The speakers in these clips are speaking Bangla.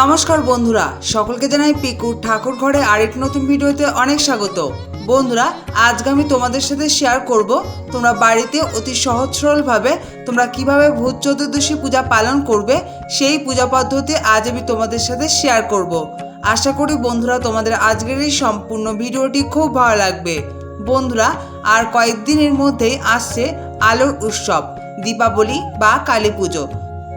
নমস্কার বন্ধুরা, সকলকে জানাই পিকু ঠাকুর ঘরে আরেক নতুন ভিডিওতে অনেক স্বাগত। বন্ধুরা, আজকে আমি তোমাদের সাথে শেয়ার করব, তোমরা বাড়িতে অতি সহজ সরলভাবে তোমরা কীভাবে ভূত চতুর্দশী পূজা পালন করবে, সেই পূজা পদ্ধতি আজ আমি তোমাদের সাথে শেয়ার করব। আশা করি বন্ধুরা, তোমাদের আজকের এই সম্পূর্ণ ভিডিওটি খুব ভালো লাগবে। বন্ধুরা, আর কয়েকদিনের মধ্যেই আসছে আলোর উৎসব, দীপাবলি বা কালী পুজো।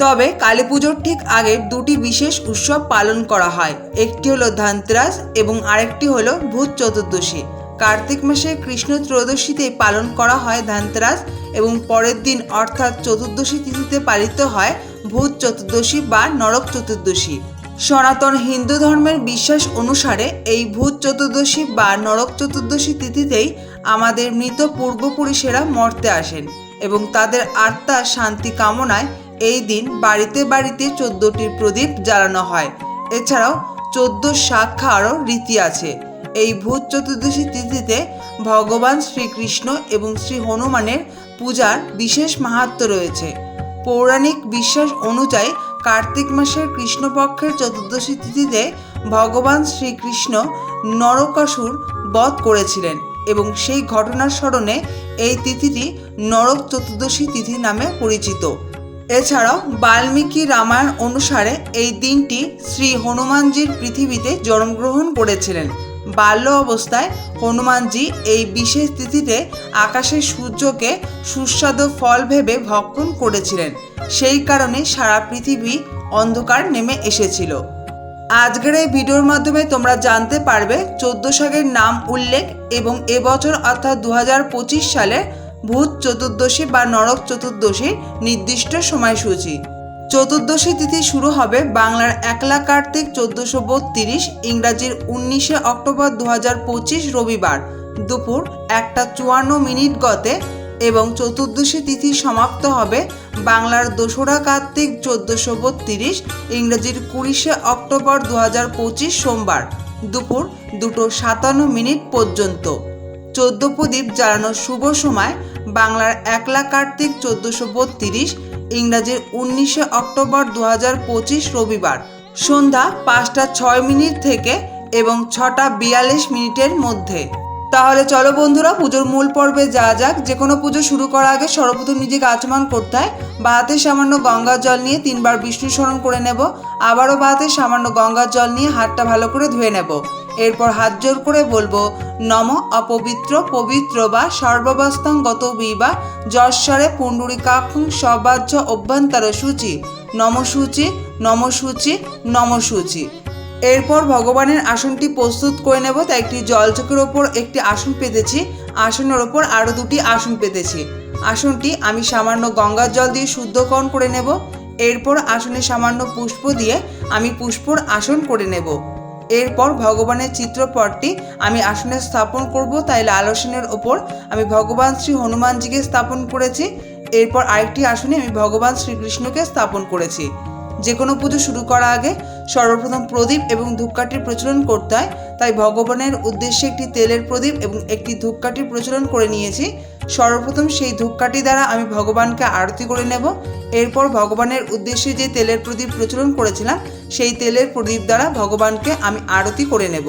তবে কালী পুজোর ঠিক আগে দুটি বিশেষ উৎসব পালন করা হয়। একটি হলো ধানতেরাস এবং আরেকটি হলো ভূত চতুর্দশী। কার্তিক মাসে কৃষ্ণ ত্রয়োদশীতে পালন করা হয় ধানতেরাস এবং পরের দিন অর্থাৎ চতুর্দশী তিথিতে পালিত হয় ভূত চতুর্দশী বা নরক চতুর্দশী। সনাতন হিন্দু ধর্মের বিশ্বাস অনুসারে এই ভূত চতুর্দশী বা নরক চতুর্দশী তিথিতেই আমাদের মৃত পূর্বপুরুষেরা মর্তে আসেন এবং তাদের আত্মার শান্তি কামনায় এই দিন বাড়িতে বাড়িতে চোদ্দটির প্রদীপ জ্বালানো হয়। এছাড়াও চোদ্দ শাক খাওয়ারও রীতি আছে। এই ভূত চতুর্দশী তিথিতে ভগবান শ্রীকৃষ্ণ এবং শ্রী হনুমানের পূজার বিশেষ মাহাত্ম্য রয়েছে। পৌরাণিক বিশ্বাস অনুযায়ী কার্তিক মাসের কৃষ্ণপক্ষের চতুর্দশী তিথিতে ভগবান শ্রীকৃষ্ণ নরকাসুর বধ করেছিলেন এবং সেই ঘটনার স্মরণে এই তিথিটি নরক চতুর্দশী তিথি নামে পরিচিত। এছাড়াও বাল্মীকি রামায়ণ অনুসারে এই দিনটি শ্রী হনুমানজির পৃথিবীতে জন্মগ্রহণ করেছিলেন। বাল্য অবস্থায় হনুমানজি এই বিশেষ তিথিতে আকাশের সূর্যকে সুস্বাদু ফল ভেবে ভক্ষণ করেছিলেন। সেই কারণে সারা পৃথিবী অন্ধকার নেমে এসেছিল। আজকের এই ভিডিওর মাধ্যমে তোমরা জানতে পারবে, চোদ্দ শাকের নাম উল্লেখ এবং এবছর অর্থাৎ দু হাজার পঁচিশ সালে ভূত চতুর্দশী বা নরক চতুর্দশী নির্দিষ্ট সময়সূচি। চতুর্দশী তিথি শুরু হবে বাংলার একলা কার্তিক চোদ্দশো বত্রিশ, ইংরাজির উনিশে অক্টোবর দু রবিবার দুপুর একটা চুয়ান্ন মিনিট গতে এবং চতুর্দশী তিথি সমাপ্ত হবে বাংলার দোসরা কার্তিক চোদ্দশো বত্রিশ, ইংরেজির কুড়িশে অক্টোবর দু সোমবার দুপুর দুটো সাতান্ন মিনিট পর্যন্ত। চোদ্দ প্রদীপ জ্বালানোর শুভ সময় বাংলার একলা কার্তিক চোদ্দশো বত্রিশ, ইংরাজির উনিশে অক্টোবর দু রবিবার, সন্ধ্যা পাঁচটা ছয় মিনিট থেকে এবং ছটা বিয়াল্লিশ মিনিটের মধ্যে। তাহলে চলো বন্ধুরা, পুজোর মূল পর্বে যা যাক। যে কোনো পুজো শুরু করার আগে সর্বপ্রথম নিজেকে আচমান করতে হয়। বা হাতে সামান্য গঙ্গার জল নিয়ে তিনবার বিষ্ণু স্মরণ করে নেব। আবারও বা হাতে সামান্য গঙ্গার জল নিয়ে হাতটা ভালো করে ধুয়ে নেব। এরপর হাত জোর করে বলব, নম অপবিত্র, পবিত্র বা সর্ববাস্তঙ্গত বিবা যশ্বরে পুণ্ডরিকাক্ষং সবাহ্য অভ্যন্তর সূচি, নম সূচি নম সূচি নম সূচি। এরপর ভগবানের আসনটি প্রস্তুত করে নেব, তাই একটি জলচকের ওপর একটি আসন পেতেছি, আসনের ওপর আরও দুটি আসন পেতেছি। আসনটি আমি সামান্য গঙ্গার জল দিয়ে শুদ্ধকরণ করে নেব, এরপর আসনে সামান্য পুষ্প দিয়ে আমি পুষ্পর আসন করে নেব। এরপর ভগবানের চিত্রপটটি আমি আসনে স্থাপন করব, তাই লাল আসনের ওপর আমি ভগবান শ্রী হনুমানজিকে স্থাপন করেছি। এরপর আরেকটি আসনে আমি ভগবান শ্রীকৃষ্ণকে স্থাপন করেছি। যে কোনো পুজো শুরু করার আগে সর্বপ্রথম প্রদীপ এবং ধূপকাঠির প্রচলন করতে হয়। তাই ভগবানের উদ্দেশ্যে একটি তেলের প্রদীপ এবং একটি ধূপকাঠির প্রচলন করে নিয়েছি। সর্বপ্রথম সেই ধূপকাঠি দ্বারা আমি ভগবানকে আরতি করে নেব। এরপর ভগবানের উদ্দেশ্যে যে তেলের প্রদীপ প্রচলন করেছিলাম, সেই তেলের প্রদীপ দ্বারা ভগবানকে আমি আরতি করে নেব।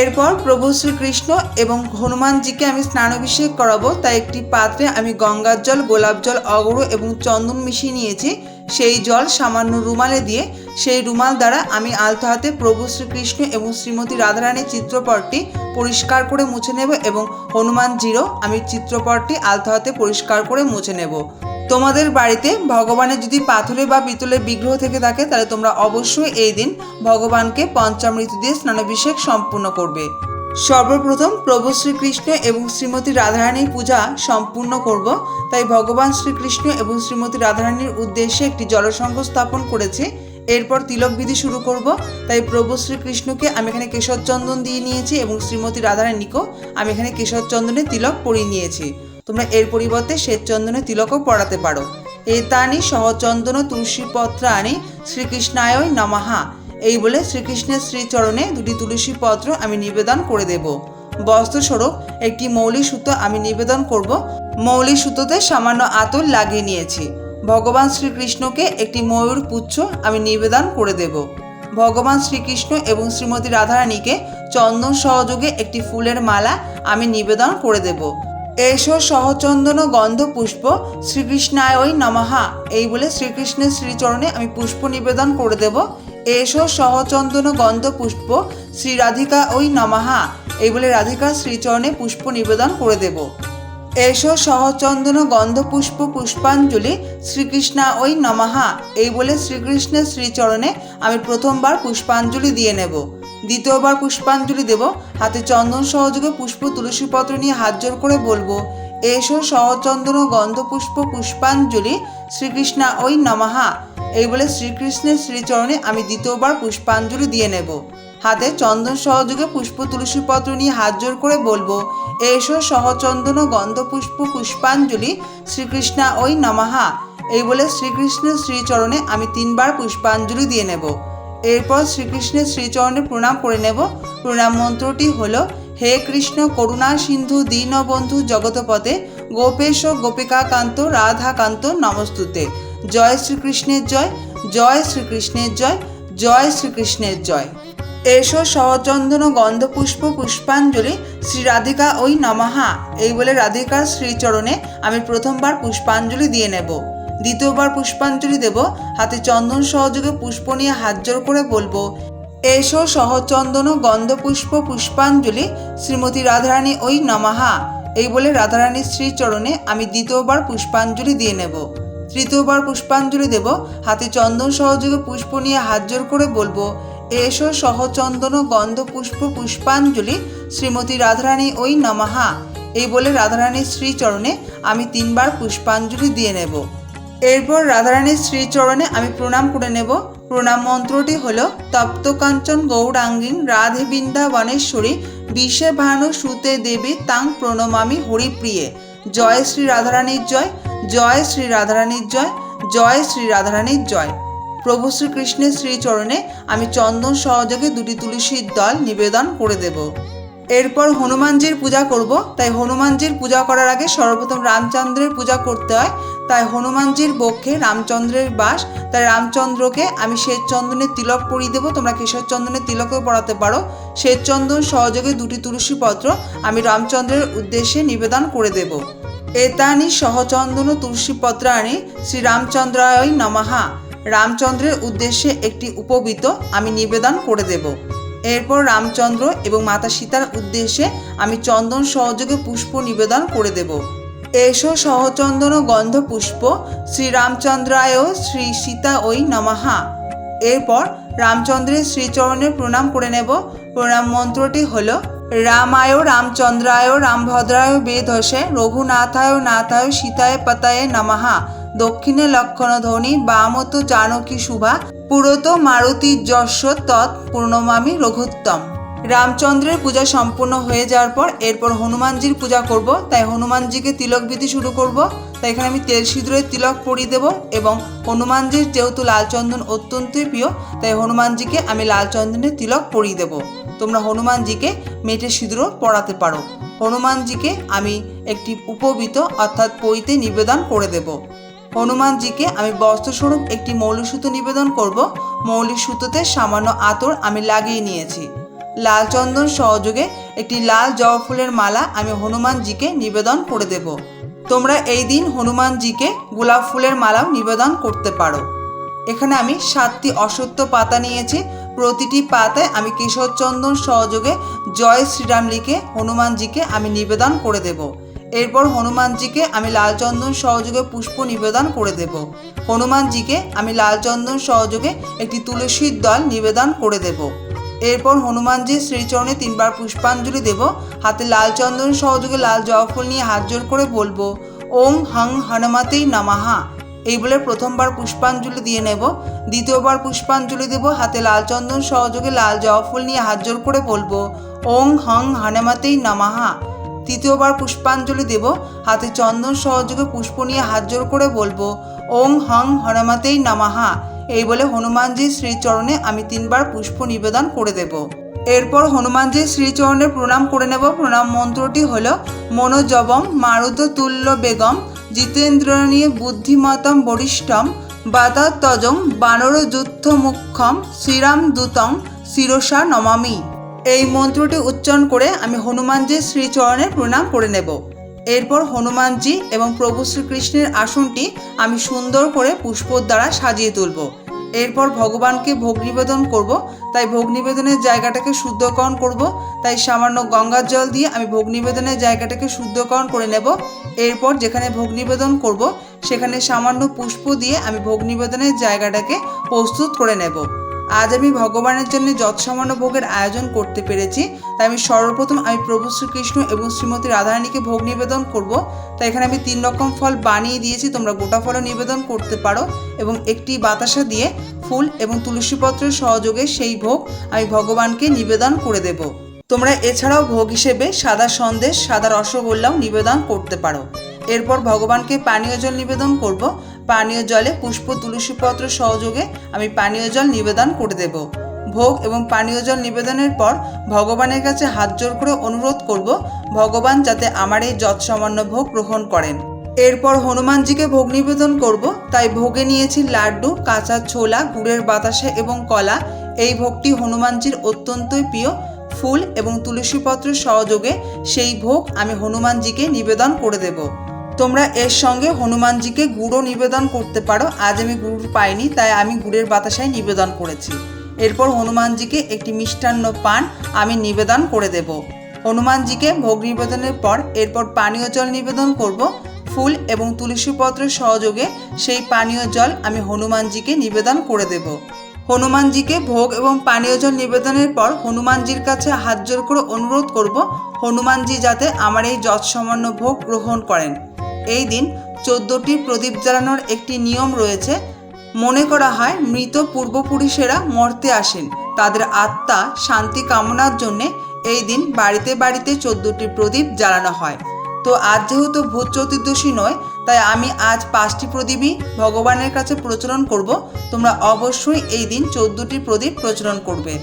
এরপর প্রভু শ্রীকৃষ্ণ এবং হনুমানজিকে আমি স্নানাভিষেক করাবো। তাই একটি পাত্রে আমি গঙ্গার জল, গোলাপ জল অগরু এবং চন্দন মিশিয়ে নিয়েছি। সেই জল সামান্য রুমালে দিয়ে সেই রুমাল দ্বারা আমি আলতো হাতে প্রভু শ্রীকৃষ্ণ এবং শ্রীমতী রাধারানীর চিত্রপটটি পরিষ্কার করে মুছে নেব এবং হনুমানজিরও আমি চিত্রপটটি আলতো হাতে পরিষ্কার করে মুছে নেব। তোমাদের বাড়িতে ভগবানের যদি পাথরে বা পিতলের বিগ্রহ থেকে থাকে, তাহলে তোমরা অবশ্যই এই দিন ভগবানকে পঞ্চামৃত দিয়ে স্নানাভিষেক সম্পূর্ণ করবে। সর্বপ্রথম প্রভু শ্রীকৃষ্ণ এবং শ্রীমতী রাধারানীর পূজা সম্পূর্ণ করব। তাই ভগবান শ্রীকৃষ্ণ এবং শ্রীমতী রাধারানীর উদ্দেশ্যে একটি জলসংঘ স্থাপন করেছে। এরপর তিলক বিধি শুরু করব। তাই প্রভু শ্রীকৃষ্ণকে আমি এখানে কেশর চন্দন দিয়ে নিয়েছি এবং শ্রীমতী রাধারানীকেও আমি এখানে কেশর চন্দনে তিলক পরিয়ে নিয়েছি। তোমরা এর পরিবর্তে শ্বেত চন্দনে তিলকও পড়াতে পারো। এতানি সহচন্দন তুলসী পত্র আনি শ্রীকৃষ্ণায় নমাহা এই বলে শ্রীকৃষ্ণের শ্রীচরণে দুটি তুলসী পত্র আমি নিবেদন করে দেব। বস্ত্রস্বরূপ, একটি মৌলি সুতো আমি নিবেদন করব। মৌলি সুতোতে সামান্য আতর লাগিয়ে নিয়েছি। ভগবান শ্রীকৃষ্ণকে একটি ময়ূর পুচ্ছ আমি নিবেদন করে দেব। ভগবান শ্রীকৃষ্ণ এবং শ্রীমতী রাধারানীকে চন্দন সহযোগে একটি ফুলের মালা আমি নিবেদন করে দেব। এসো সহচন্দন গন্ধ পুষ্প, শ্রীকৃষ্ণায় ওই নমহা এই বলে শ্রীকৃষ্ণের শ্রীচরণে আমি পুষ্প নিবেদন করে দেব। এসো সহচন্দন গন্ধ পুষ্প, শ্রী রাধিকা ওই নমাহা। এই বলে রাধিকার শ্রীচরণে পুষ্প নিবেদন করে দেব। এসো সহচন্দন গন্ধ পুষ্প পুষ্পাঞ্জলি, শ্রীকৃষ্ণা ওই নমাহা। এই বলে শ্রীকৃষ্ণের শ্রীচরণে আমি প্রথমবার পুষ্পাঞ্জলি দিয়ে নেব। দ্বিতীয়বার পুষ্পাঞ্জলি দেব। হাতে চন্দন সহযোগে পুষ্প তুলসী পত্র নিয়ে হাত জোর করে বলব, এসো সহচন্দন গন্ধ পুষ্প পুষ্পাঞ্জলি, শ্রীকৃষ্ণা ওই নমহা। এই বলে শ্রীকৃষ্ণের শ্রীচরণে আমি দ্বিতীয়বার পুষ্পাঞ্জলি দিয়ে নেব। হাতে চন্দন সহযোগে পুষ্প তুলসী পত্র নিয়ে হাত জোর করে বলব, এসো সহচন্দন গন্ধ পুষ্প পুষ্পাঞ্জলি শ্রীকৃষ্ণা ওই নমাহা এই বলে শ্রীকৃষ্ণের শ্রীচরণে আমি তিনবার পুষ্পাঞ্জলি দিয়ে নেব। এরপর শ্রীকৃষ্ণের শ্রীচরণে প্রণাম করে নেব। প্রণাম মন্ত্রটি হলো, হে কৃষ্ণ করুণা সিন্ধু দীনবন্ধু জগতপতে গোপেশ গোপিকাকান্ত রাধাকান্ত নমস্তুতে। জয় শ্রীকৃষ্ণের জয় জয় শ্রীকৃষ্ণের জয় জয় শ্রীকৃষ্ণের জয়। এসো সহচন্দন গন্ধপুষ্প পুষ্পাঞ্জলি শ্রী রাধিকা ওই নমাহা। এই বলে রাধিকার শ্রীচরণে আমি প্রথমবার পুষ্পাঞ্জলি দিয়ে নেব। দ্বিতীয়বার পুষ্পাঞ্জলি দেব। হাতে চন্দন সহযোগে পুষ্প নিয়ে হাত জোর করে বলব, এসো সহচন্দন গন্ধপুষ্প পুষ্পাঞ্জলি শ্রীমতী রাধারানী ওই নমাহা। এই বলে রাধারানীর শ্রীচরণে আমি দ্বিতীয়বার পুষ্পাঞ্জলি দিয়ে নেব। তৃতীয়বার পুষ্পাঞ্জলি দেব। হাতে চন্দন সহযোগে পুষ্প নিয়ে হাত জোর করে বলব, এসো সহচন্দন গন্ধ পুষ্প পুষ্পাঞ্জলি, শ্রীমতী রাধারানী ওই নমাহা এই বলে রাধারানীর শ্রীচরণে আমি তিনবার পুষ্পাঞ্জলি দিয়ে নেব। এরপর রাধারানীর শ্রীচরণে আমি প্রণাম করে নেব। প্রণাম মন্ত্রটি হল, তপ্ত কাঞ্চন গৌরাঙ্গিন রাধে বৃন্দাবনেশ্বরী বিশ্বে ভানু সুতে দেবী তাং প্রণমামি হরিপ্রিয়ে। জয় শ্রী রাধারানীর জয়। জয় শ্রী রাধারানীর জয় জয় শ্রী রাধারানীর জয়। প্রভু শ্রীকৃষ্ণের শ্রীচরণে আমি চন্দন সহযোগে দুটি তুলসীর দল নিবেদন করে দেব। এরপর হনুমানজির পূজা করব। তাই হনুমানজির পূজা করার আগে সর্বপ্রথম রামচন্দ্রের পূজা করতে হয়। তাই হনুমানজির বক্ষে রামচন্দ্রের বাস। তাই রামচন্দ্রকে আমি শ্বেত চন্দনের তিলক পরিয়ে দেবো। তোমরা কেশর চন্দনের তিলকেও পড়াতে পারো। শ্বেত চন্দন সহযোগে দুটি তুলসী পত্র আমি রামচন্দ্রের উদ্দেশ্যে নিবেদন করে দেব। এতানি সহচন্দন তুলসী পত্রানি শ্রীরামচন্দ্রায় নমাহা রামচন্দ্রের উদ্দেশ্যে একটি উপবিত আমি নিবেদন করে দেব এরপর রামচন্দ্র এবং মাতা সীতার উদ্দেশ্যে আমি চন্দন সহযোগে পুষ্প নিবেদন করে দেব এসো সহচন্দন গন্ধ পুষ্প শ্রীরামচন্দ্রায় শ্রী সীতা ওই নমাহা এরপর রামচন্দ্রের শ্রীচরণে প্রণাম করে নেব প্রণাম মন্ত্রটি হলো রামায়, রামচন্দ্রায়, রামভদ্রায় বেধসে রঘুনাথায়, নাথায়, সীতায়, পতায় নমহা দক্ষিণে লক্ষণ ধ্বনি বামত জানকী শুভা পুরত মারুতি যশ তৎ পূর্ণমামি রঘুত্তম। রামচন্দ্রের পূজা সম্পূর্ণ হয়ে যাওয়ার পর এরপর হনুমানজির পূজা করব। তাই হনুমানজিকে তিলক বিধি শুরু করব। তাই এখানে আমি তেল সিঁদুরের তিলক পরিয়ে দেব এবং হনুমানজির যেহেতু লাল চন্দন অত্যন্তই প্রিয়, তাই হনুমানজিকে আমি লাল চন্দনের তিলক পরিয়ে দেব। তোমরা হনুমানজিকে মেটে সিঁদুরও পড়াতে পারো। হনুমানজিকে আমি একটি উপবিত অর্থাৎ পইতে নিবেদন করে দেব। হনুমানজিকে আমি বস্ত্রস্বরূপ একটি মৌলি সুতো নিবেদন করব। মৌলিক সুতোতে সামান্য আতর আমি লাগিয়ে নিয়েছি। লাল চন্দন সহযোগে একটি লাল জবা ফুলের মালা আমি হনুমানজিকে নিবেদন করে দেব। তোমরা এই দিন হনুমানজিকে গোলাপ ফুলের মালাও নিবেদন করতে পারো। এখানে আমি সাতটি অসত্য পাতা নিয়েছি। প্রতিটি পাতায় আমি কেশর চন্দন সহযোগে জয় শ্রীরাম লিখে হনুমানজিকে আমি নিবেদন করে দেব। এরপর হনুমানজিকে আমি লাল চন্দন সহযোগে পুষ্প নিবেদন করে দেব। হনুমানজিকে আমি লাল চন্দন সহযোগে একটি তুলসীর দল নিবেদন করে দেব। এরপর হনুমানজির শ্রীচরণে তিনবার পুষ্পাঞ্জলি দেব। হাতে লাল চন্দন সহযোগে লাল জবা ফুল নিয়ে হাত জোর করে বলব, ওম হং হনুমাতেই নামাহা এই বলে প্রথমবার পুষ্পাঞ্জলি দিয়ে নেব, দ্বিতীয়বার পুষ্পাঞ্জলি দেব, হাতে লাল চন্দন সহযোগে লাল জবা ফুল নিয়ে হাত জোর করে বলব, ওং হং হনুমাতেই নামাহা। তৃতীয়বার পুষ্পাঞ্জলি দেব, হাতে চন্দন সহযোগে পুষ্প নিয়ে হাত জোর করে বলব, ওং হং হনুমাতেই নামাহা। এই বলে হনুমানজির শ্রীচরণে আমি তিনবার পুষ্প নিবেদন করে দেব। এরপর হনুমানজির শ্রীচরণে প্রণাম করে নেব। প্রণাম মন্ত্রটি হল মনোজবম মারুত তুল্য বেগম জিতেন্দ্রণীয় বুদ্ধিমতম বরিষ্ঠম বাতা তজং বানর যুদ্ধ মুখ্যম শ্রীরাম দূতং শিরসা নমামি। এই মন্ত্রটি উচ্চারণ করে আমি হনুমানজির শ্রীচরণে প্রণাম করে নেব। এরপর হনুমানজি এবং প্রভু শ্রীকৃষ্ণের আসনটি আমি সুন্দর করে পুষ্পর দ্বারা সাজিয়ে তুলব। এরপর ভগবানকে ভোগ নিবেদন করব। তাই ভোগ নিবেদনের জায়গাটাকে শুদ্ধকরণ করব। তাই সামান্য গঙ্গার জল দিয়ে আমি ভোগ নিবেদনের জায়গাটাকে শুদ্ধকরণ করে নেব। এরপর যেখানে ভোগ নিবেদন করব, সেখানে সামান্য পুষ্প দিয়ে আমি ভোগ নিবেদনের জায়গাটাকে প্রস্তুত করে নেব। আজ আমি ভগবানের জন্য যৎসামান্য ভোগের আয়োজন করতে পেরেছি। তাই আমি সর্বপ্রথম আমি প্রভু শ্রীকৃষ্ণ এবং শ্রীমতী রাধারানীকে ভোগ নিবেদন করব। তাই এখানে আমি তিন রকম ফল বানিয়ে দিয়েছি। তোমরা গোটা ফলও নিবেদন করতে পারো এবং একটি বাতাসা দিয়ে ফুল এবং তুলসীপত্রের সহযোগে সেই ভোগ আমি ভগবানকে নিবেদন করে দেব। তোমরা এছাড়াও ভোগ হিসেবে সাদা সন্দেশ, সাদা রসগোল্লাও নিবেদন করতে পারো। এরপর ভগবানকে পানীয় জল নিবেদন করব। পানীয় জলে পুষ্প তুলসীপত্র সহযোগে আমি পানীয় জল নিবেদন করে দেব। ভোগ এবং পানীয় জল নিবেদনের পর ভগবানের কাছে হাত জোর করে অনুরোধ করব, ভগবান যাতে আমার এই যৎসামান্য ভোগ গ্রহণ করেন। এরপর হনুমানজিকে ভোগ নিবেদন করব, তাই ভোগে নিয়েছি লাড্ডু, কাঁচা ছোলা, গুড়ের বাতাসা এবং কলা। এই ভোগটি হনুমানজির অত্যন্তই প্রিয়। ফুল এবং তুলসীপত্রের সহযোগে সেই ভোগ আমি হনুমানজিকে নিবেদন করে দেব। তোমরা এর সঙ্গে হনুমানজিকে গুড়ও নিবেদন করতে পারো। আজ আমি গুড় পাইনি, তাই আমি গুড়ের বাতাসায় নিবেদন করেছি। এরপর হনুমানজিকে একটি মিষ্টান্ন পান আমি নিবেদন করে দেব। হনুমানজিকে ভোগ নিবেদনের পর এরপর পানীয় জল নিবেদন করব। ফুল এবং তুলসীপত্রের সহযোগে সেই পানীয় জল আমি হনুমানজিকে নিবেদন করে দেব। হনুমানজিকে ভোগ এবং পানীয় জল নিবেদনের পর হনুমানজির কাছে হাত জোর করে অনুরোধ করব, হনুমানজি যাতে আমার এই যৎসামান্য ভোগ গ্রহণ করেন। এই দিন চোদ্দটি প্রদীপ জ্বালানোর একটি নিয়ম রয়েছে। মনে করা হয়, মৃত পূর্বপুরুষেরা মর্তে আসেন। তাদের আত্মা শান্তি কামনার জন্যে এই দিন বাড়িতে বাড়িতে চোদ্দটি প্রদীপ জ্বালানো হয়। তো আজ যেহেতু ভূত চতুর্দশী নয়, তাই আমি আজ পাঁচটি প্রদীপই ভগবানের কাছে প্রচলন করব। তোমরা অবশ্যই এই দিন চোদ্দটি প্রদীপ প্রচলন করবে।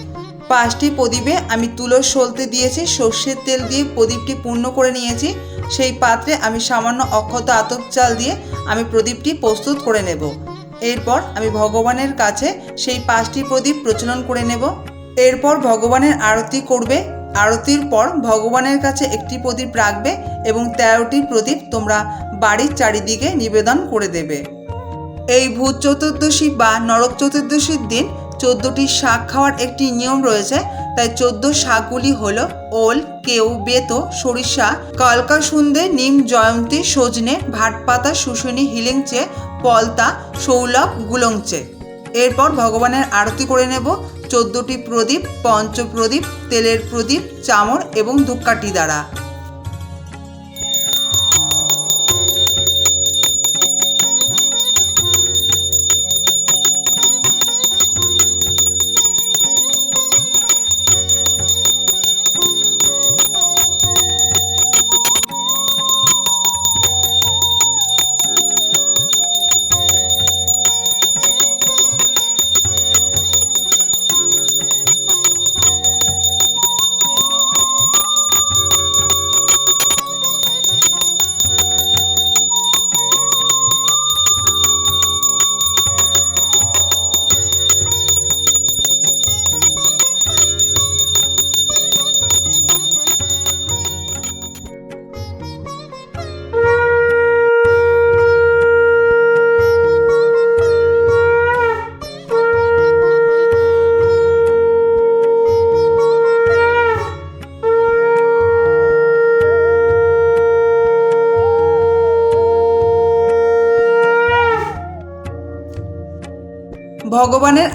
পাঁচটি প্রদীপে আমি তুলোর সলতে দিয়েছি, সর্ষের তেল দিয়ে প্রদীপটি পূর্ণ করে নিয়েছি। সেই পাত্রে আমি সামান্য অক্ষত আতপ চাল দিয়ে আমি প্রদীপটি প্রস্তুত করে নেব। এরপর আমি ভগবানের কাছে সেই পাঁচটি প্রদীপ প্রচলন করে নেব। এরপর ভগবানের আরতি করবে। আরতির পর ভগবানের কাছে একটি প্রদীপ রাখবে এবং তেরোটি প্রদীপ তোমরা বাড়ির চারিদিকে নিবেদন করে দেবে। এই ভূত চতুর্দশী বা নরক চতুর্দশীর দিন চোদ্দটি শাক খাওয়ার একটি নিয়ম রয়েছে। তাই চোদ্দ শাকগুলি হল ওল, কেউ বেতো, সরিষা কালকা সুন্দে নিম জয়ন্তী, সজনে ভাটপাতা শুশুনি, হিলিংচে, পলতা শৌলভ গুলংচে। এরপর ভগবানের আরতি করে নেব। চোদ্দটি প্রদীপ, পঞ্চপ্রদীপ, তেলের প্রদীপ চামড় এবং ধূপকাঠি দ্বারা।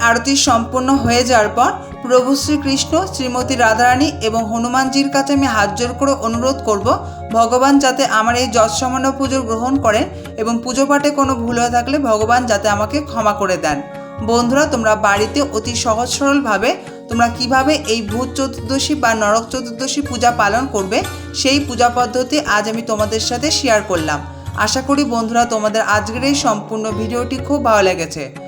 আরতি সম্পন্ন হয়ে যাওয়ার পর প্রভু শ্রীকৃষ্ণ, শ্রীমতী রাধারানী এবং হনুমানজির কাছে আমি হাত জোর করে অনুরোধ করব, ভগবান যাতে আমার এই যৎসামান্য পুজো গ্রহণ করেন এবং পুজো পাঠে কোনো ভুল হয়ে থাকলে ভগবান যাতে আমাকে ক্ষমা করে দেন। বন্ধুরা, তোমরা বাড়িতে অতি সহজ সরলভাবে তোমরা কীভাবে এই ভূত চতুর্দশী বা নরক চতুর্দশী পূজা পালন করবে, সেই পূজা পদ্ধতি আজ আমি তোমাদের সাথে শেয়ার করলাম। আশা করি বন্ধুরা, তোমাদের আজকের এই সম্পূর্ণ ভিডিওটি খুব ভালো লেগেছে।